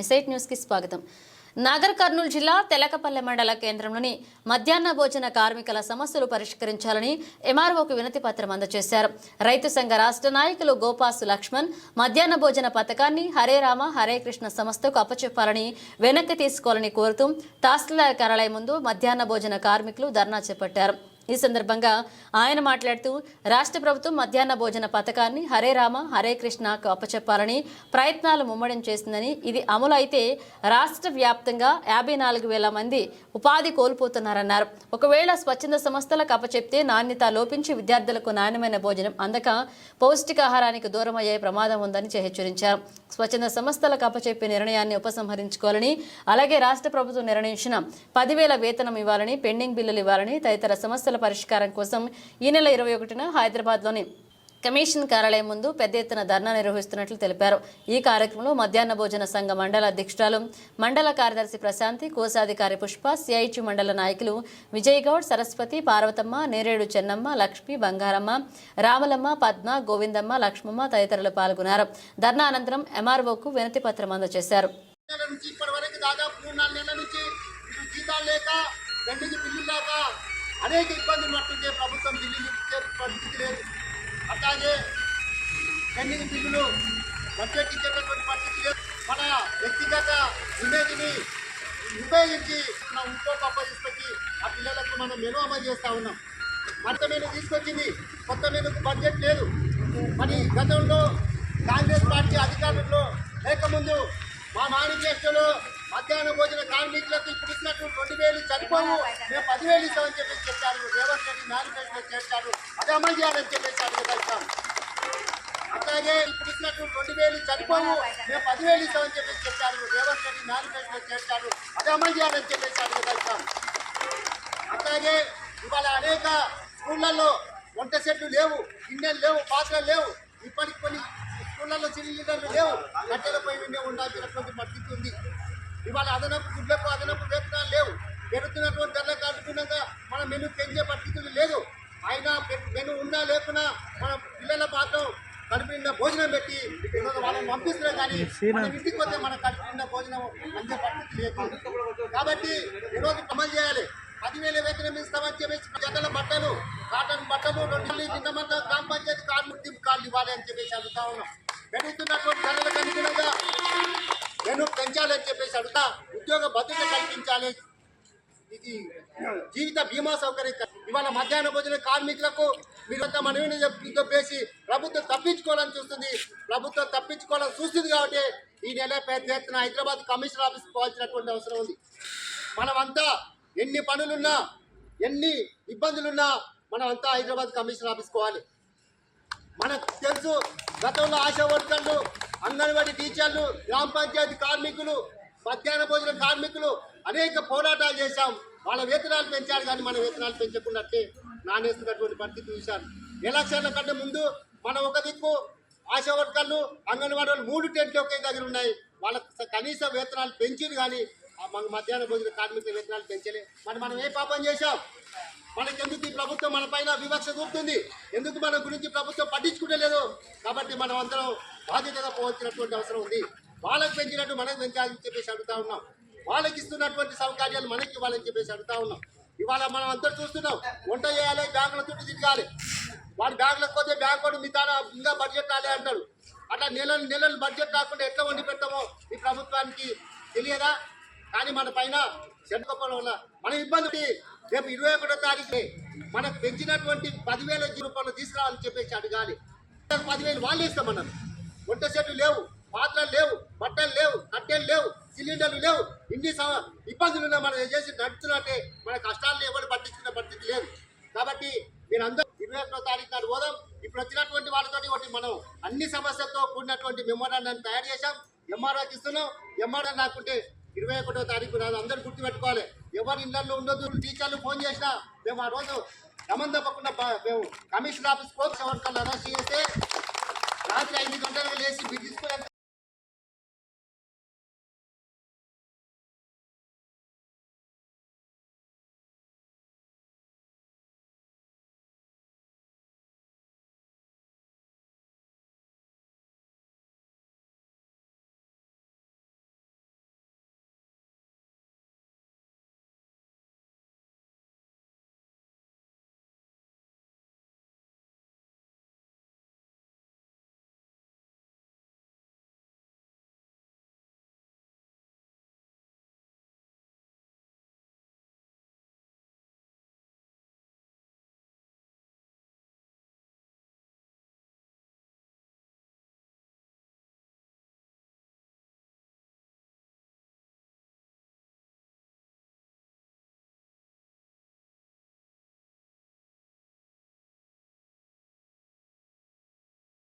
ఎస్ఐట్ న్యూస్కి స్వాగతం. నాగర్ కర్నూలు జిల్లా తెలకపల్లె మండల కేంద్రంలోని మధ్యాహ్న భోజన కార్మికుల సమస్యలు పరిష్కరించాలని ఎంఆర్ఓకు వినతి పత్రం అందజేశారు. రైతు సంఘ రాష్ట్ర నాయకులు గోపాసు లక్ష్మణ్ మధ్యాహ్న భోజన పథకాన్ని హరే రామ హరే కృష్ణ సంస్థకు అప్పచెప్పాలని వెనక్కి తీసుకోవాలని కోరుతూ తహసీల్దార్ కార్యాలయం ముందు మధ్యాహ్న భోజన కార్మికులు ధర్నా చేపట్టారు. ఈ సందర్భంగా ఆయన మాట్లాడుతూ రాష్ట్ర ప్రభుత్వం మధ్యాహ్న భోజన పథకాన్ని హరే రామ హరే కృష్ణకు అప్పచెప్పాలని ప్రయత్నాలు ముమ్మడం చేసిందని ఇది అమలు అయితే రాష్ట్ర వ్యాప్తంగా యాభై నాలుగు వేల మంది ఉపాధి కోల్పోతున్నారన్నారు. ఒకవేళ స్వచ్ఛంద సంస్థలకు అప్పచెప్తే నాణ్యత లోపించి విద్యార్థులకు నాణ్యమైన భోజనం అందక పౌష్టికాహారానికి దూరం అయ్యే ప్రమాదం ఉందని హెచ్చరించారు. స్వచ్ఛంద సంస్థలకు అప్పచెప్పే నిర్ణయాన్ని ఉపసంహరించుకోవాలని అలాగే రాష్ట్ర ప్రభుత్వం నిర్ణయించిన పదివేల వేతనం ఇవ్వాలని పెండింగ్ బిల్లులు ఇవ్వాలని తదితర సమస్యలు పరిష్కారం కోసం ఈ నెల ఇరవై ఒకటిన హైదరాబాద్లోని కమిషన్ కార్యాలయం ముందు పెద్ద ఎత్తున ధర్నా నిర్వహిస్తున్నట్లు తెలిపారు. ఈ కార్యక్రమంలో మధ్యాహ్న భోజన సంఘ మండల అధ్యక్షురాలు మండల కార్యదర్శి ప్రశాంతి కోశాధికారి పుష్ప సిఐటి మండల నాయకులు విజయ్ గౌడ్ సరస్వతి పార్వతమ్మ నేరేడు చెన్నమ్మ లక్ష్మి బంగారమ్మ రామలమ్మ పద్మ గోవిందమ్మ లక్ష్మమ్మ తదితరులు పాల్గొన్నారు. ధర్నా అనంతరం ఎంఆర్ఓకు వినతి పత్రం అందజేశారు. దాదాపు నుంచి జీతాలు లేక లేక అనేక ఇబ్బందులు పడుతుంటే ప్రభుత్వం బిల్లులు ఇచ్చే పరిస్థితి లేదు. అట్లాగే గండికి బిల్లులు బడ్జెట్ ఇచ్చేటటువంటి పరిస్థితి లేదు. మన వ్యక్తిగత ఇమేజ్ని ఉపయోగించి మన ఇంకో గొప్ప తీసుకొచ్చి ఆ పిల్లలకు మనం మెను అమలు చేస్తూ ఉన్నాం. కొత్త మెను తీసుకొచ్చింది కొత్త మెనుకు బడ్జెట్ లేదు. మరి గతంలో కాంగ్రెస్ పార్టీ అధికారంలో లేకముందు మా మేనిఫెస్టోలో మధ్యాహ్న భోజన కార్మికులకు ఇప్పుడు ఇచ్చినట్టు రెండు వేలు చనిపోవు మేము పదివేలు ఇస్తామని చెప్పేసి చెప్పారు. రేవంత్ రెడ్డి మేనిఫెస్టోలో చేర్చారు. అది అమలు చేయాలని చెప్పేసి అడుగుతాం అట్లాగే ఇప్పుడు ఇచ్చినటువంటి రెండు వేలు చనిపోవు మేము పదివేలు ఇస్తామని చెప్పేసి చెప్పారు. రేవంత్ రెడ్డి మేనిఫెస్టోలో చేర్చారు. అది అమలు చేయాలని చెప్పేసి అడుగుతాం అట్లాగే ఇవాళ అనేక స్కూళ్ళల్లో వంట సెట్లు లేవు. గిన్నెలు లేవు. పాత్రలు లేవు. ఇప్పటికి కొన్ని స్కూళ్ళల్లో సిలిండర్లు లేవు. కట్టెల పై ఉండాల్సినటువంటి పరిస్థితి ఉంది. ఇవాళ అదనపు గుడ్లకు అదనపు వేతనాలు లేవు. పెరుగుతున్నటువంటి ధరలకు అనుగుణంగా మన మెను పెంచే పరిస్థితులు లేదు. అయినా మెను ఉన్నా లేకున్నా మన పిల్లల మాత్రం కడుపు నిండా భోజనం పెట్టి వాళ్ళని పంపిస్తున్నాం కానీ మన ఇంటికి పోతే మన కడుపు నిండా భోజనం అందే పరిస్థితి లేదు. కాబట్టి ఈరోజు అమలు చేయాలి. పదివేల వేతనం ఇస్తామని చెప్పేసి జతల బట్టలు కాటన్ బట్టలు రెండు నిన్నమంతా గ్రామ పంచాయతీ గుర్తింపు కార్డు ఇవ్వాలి అని చెప్పేసి అడుగుతా ఉన్నాం. పెరుగుతున్నటువంటి పెంచాలని చెప్పేసి అడుగుతా ఉద్యోగ భద్రత కల్పించాలి. ఇది జీవిత బీమా సౌకర్యం. ఇవాళ మధ్యాహ్న భోజన కార్మికులకు మీరు మనవిని చెప్పేసి ప్రభుత్వం తప్పించుకోవాలని చూస్తుంది. ప్రభుత్వం తప్పించుకోవాలని చూస్తుంది కాబట్టి ఈ నెల పెద్ద ఎత్తున హైదరాబాద్ కమిషనర్ ఆఫీస్ పోవాల్సినటువంటి అవసరం ఉంది. మనమంతా ఎన్ని పనులున్నా ఎన్ని ఇబ్బందులున్నా మనమంతా హైదరాబాద్ కమిషనర్ ఆఫీస్ పోవాలి. మనకు తెలుసు గతంలో ఆశా వర్కర్లు అంగన్వాడీ టీచర్లు గ్రామ పంచాయతీ కార్మికులు మధ్యాహ్న భోజన కార్మికులు అనేక పోరాటాలు చేశాం. వాళ్ళ వేతనాలు పెంచారు కానీ మన వేతనాలు పెంచకున్నట్టే నానేస్తున్నటువంటి పరిస్థితి చూశారు. ఎలక్షన్ల కంటే ముందు మనం ఒక దిక్కు ఆశా వర్కర్లు అంగన్వాడీ వాళ్ళు మూడు టెంట్లు ఒకే దగ్గర ఉన్నాయి. వాళ్ళ కనీస వేతనాలు పెంచింది కానీ మన మధ్యాహ్న భోజన కార్మికుల వేతనాలు పెంచలే. మరి మనం ఏ పాపం చేశాం? మనకెందుకు ఈ ప్రభుత్వం మన పైన వివక్ష చూపుతుంది? ఎందుకు మన గురించి ప్రభుత్వం పట్టించుకుంటలేదు కాబట్టి మనం అందరం బాధ్యతగా పోవాల్సినటువంటి అవసరం ఉంది. వాళ్ళకి పెంచినట్టు మనకు పెంచాలని చెప్పేసి అడుగుతా ఉన్నాం. వాళ్ళకి ఇస్తున్నటువంటి సౌకర్యాలు మనకి ఇవ్వాలని చెప్పేసి అడుగుతా ఉన్నాం. ఇవాళ మనం అందరూ చూస్తున్నాం వంట చేయాలి బ్యాంకుల చుట్టూ తిరగాలి. వాడు బ్యాంకులకు పోతే బ్యాంకు వాడు మీ ఇంకా బడ్జెట్ రాలే అంటాడు. అట్లా నెలలు నెలలు బడ్జెట్ రాకుండా ఎట్లా వండి పెడతామో ఈ ప్రభుత్వానికి తెలియదా? కానీ మన పైన చెడ్డపడం ఉన్న మన ఇబ్బంది రేపు ఇరవై ఒకటో తారీఖు మనకు పెంచినటువంటి పదివేల రూపాయలు తీసుకురావాలని చెప్పేసి అడగాలి పదివేలు వాళ్ళు మనం. వంట సెట్లు లేవు పాత్రలు లేవు బట్టలు లేవు కట్టెలు లేవు సిలిండర్లు లేవు. ఇన్ని ఇబ్బందులు ఉన్నా మనం చేసి నడుచున్నట్టే మన కష్టాలను ఎవరు పట్టించుకున్న పరిస్థితి లేదు. కాబట్టి మీరందరూ ఇరవై ఒకటో తారీఖు నాడు పోదాం. ఇప్పుడు వచ్చినటువంటి వాళ్ళతో ఒకటి మనం అన్ని సమస్యలతో కూడినటువంటి మెమోరాండాన్ని తయారు చేశాం. ఎంఆర్ఓకి ఇస్తున్నాం. ఎంఆర్ఓ నాకుంటే ఇరవై ఒకటో తారీఖు రాదు అందరూ గుర్తుపెట్టుకోవాలి. ఎవరి ఇళ్ళలో ఉండదు టీచర్లు ఫోన్ చేసినా మేము ఆ రోజు గమనం తప్పకుండా మేము కమిషనర్ ఆఫీస్ పోతే ఎవరికల్లా అరెస్ట్ చేస్తే రాత్రి ఐదు గంటలకు లేచి బిడ్డ